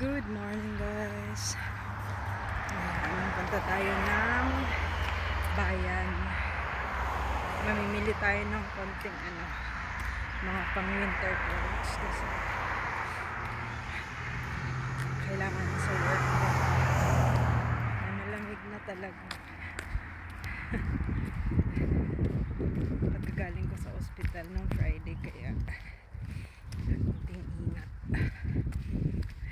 Good morning guys. Ayan, punta tayo ng bayan. Mamimili tayo ng konting ano, mga pang winter clothes kasi kailangan sa work ko. Malamig na talaga. Pagkagaling ko sa ospital nung Friday kaya konting ingat.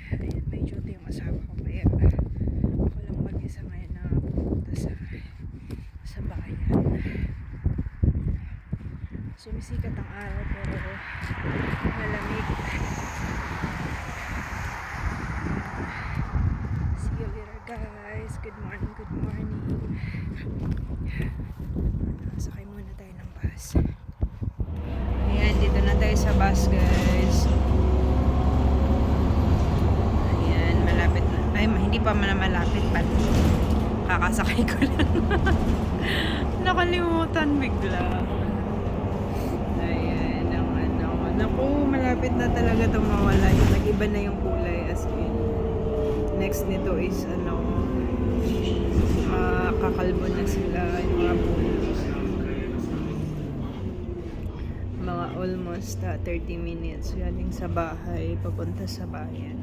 Ayan, may duty yung asawa ko kaya ako lang mag-isa ngayon na pupunta sa sa bayan. Sumisikat ang araw pero malamig. See you later guys. Good morning, good morning. Sakay muna tayo ng bus. Ayan, dito na tayo sa bus guys. Ayan, malapit na. Ay, hindi pa man malapit pa. Kakasakay ko lang. Nakalimutan bigla. Naku, malapit na talaga itong mawala. Nag-iba na yung kulay as in. Next nito is ano, makakalbo na sila yung mga puno. Mga almost ah, 30 minutes galing sa bahay papunta sa bayan.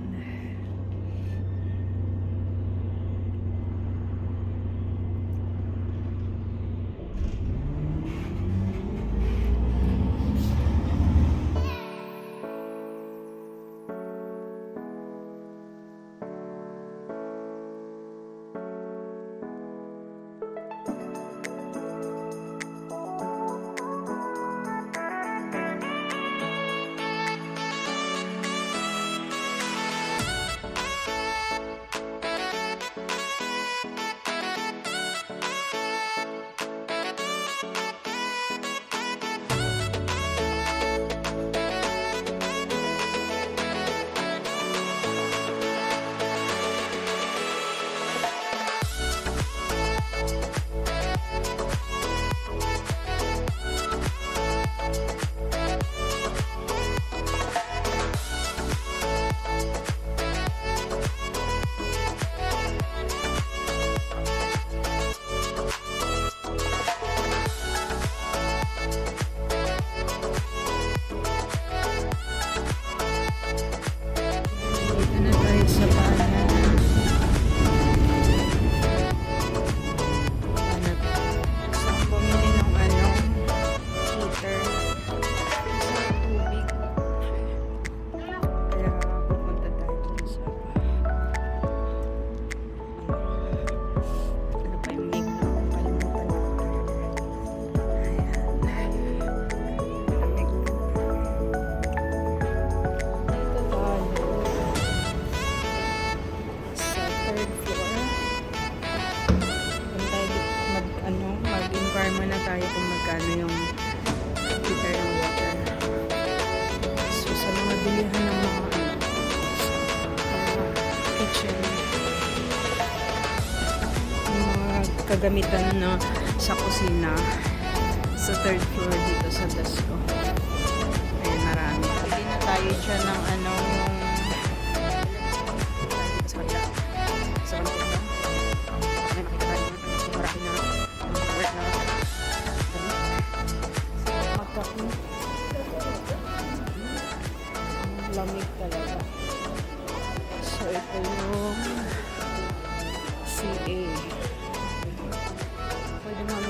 Bilihan ng mga mga kitchen, mga kagamitan na sa kusina, sa third floor dito sa Tesco. Ayan, marami. Pili na tayo dyan ng ano, yung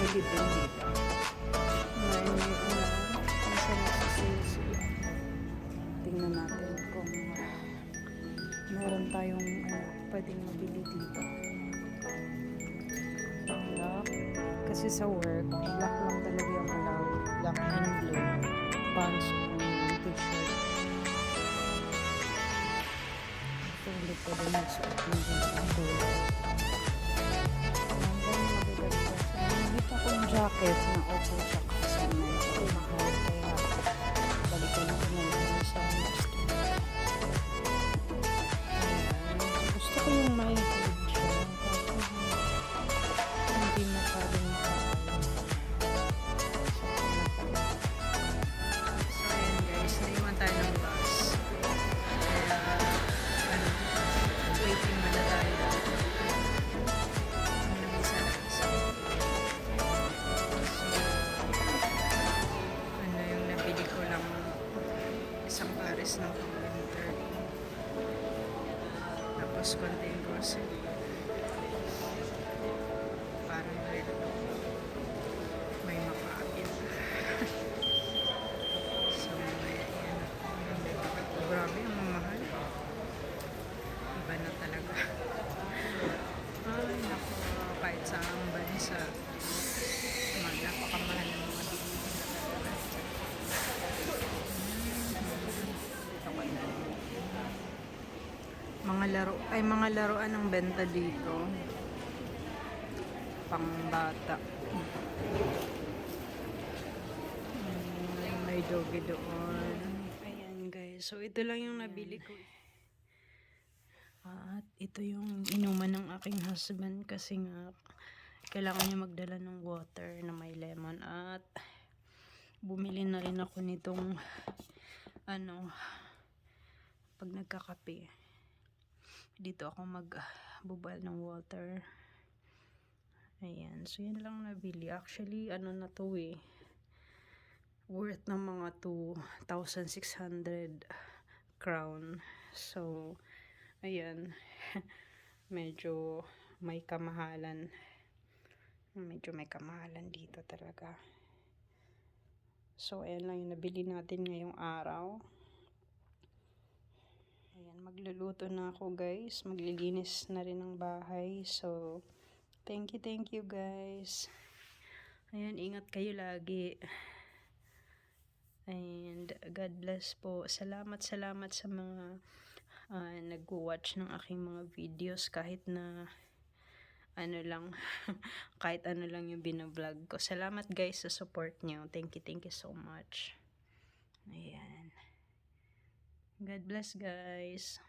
Din dito. May ano, nasa nasa sales. Tingnan natin kung meron tayong ano, pwedeng mabili dito. Black. Kasi sa work, black lang talaga yung allowed. Black and blue. Pants and t-shirt. So, hindi pwede magsuot ng kulay. Ko yung pues contigo, Señor. Mga laro, ay mga laruan ang benta dito. Pangbata. Mm, may doggy doon. Ayan guys. So ito lang yung nabili ko. At ito yung inuman ng aking husband kasi nga kailangan niya magdala ng water na may lemon at bumili na rin ako nitong ano pag nagkakape dito ako magbubal ng water. Ayan. So yun lang nabili. Actually ano na to eh. Worth ng mga 2,600 crown. So ayan. Medyo may kamahalan. Medyo may kamahalan dito talaga. So ayan lang yung nabili natin ngayong araw Ayan, magluluto na ako guys. Maglilinis na rin ng bahay. So, thank you, thank you guys. Ayan, ingat kayo lagi. And God bless po. Salamat, salamat sa mga uh, nag-watch ng aking mga videos kahit na ano lang, kahit ano lang yung binablog ko. Salamat guys sa support nyo. Thank you, thank you so much. Ayan. God bless guys.